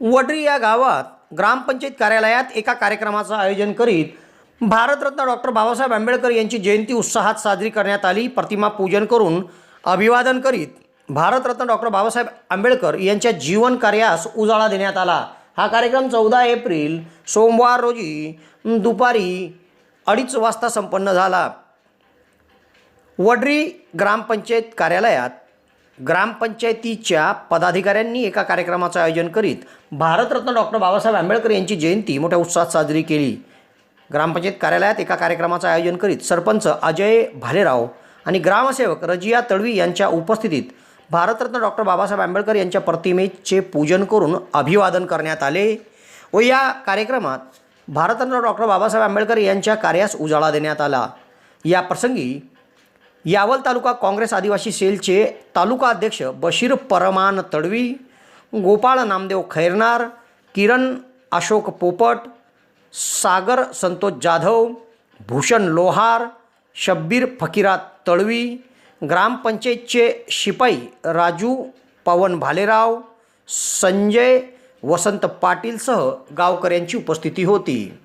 वडरी या गावात ग्रामपंचायत कार्यालयात एका कार्यक्रमाचं आयोजन करीत भारतरत्न डॉक्टर बाबासाहेब आंबेडकर यांची जयंती उत्साहात साजरी करण्यात आली. प्रतिमा पूजन करून अभिवादन करीत भारतरत्न डॉक्टर बाबासाहेब आंबेडकर यांच्या जीवन कार्यास उजाळा देण्यात आला. हा कार्यक्रम चौदा एप्रिल सोमवार रोजी दुपारी अडीच वाजता संपन्न झाला. वडरी ग्रामपंचायत कार्यालयात ग्रामपंचायतीच्या पदाधिकाऱ्यांनी एका कार्यक्रमाचं आयोजन करीत भारतरत्न डॉक्टर बाबासाहेब आंबेडकर यांची जयंती मोठ्या उत्साहात साजरी केली. ग्रामपंचायत कार्यालयात एका कार्यक्रमाचं आयोजन करीत सरपंच अजय भालेराव आणि ग्रामसेवक रजिया तडवी यांच्या उपस्थितीत भारतरत्न डॉक्टर बाबासाहेब आंबेडकर यांच्या प्रतिमेचे पूजन करून अभिवादन करण्यात आले. व या कार्यक्रमात भारतरत्न डॉक्टर बाबासाहेब आंबेडकर यांच्या कार्यास उजाळा देण्यात आला. या प्रसंगी यावल तालुका काँग्रेस आदिवासी सेलचे तालुका अध्यक्ष बशीर परमान तडवी गोपाळ नामदेव खैरनार किरण अशोक पोपट सागर संतोष जाधव भूषण लोहार शब्बीर फकीरा तळवी ग्रामपंचायतचे शिपाई राजू पवन भालेराव संजय वसंत पाटीलसह गावकऱ्यांची उपस्थिती होती.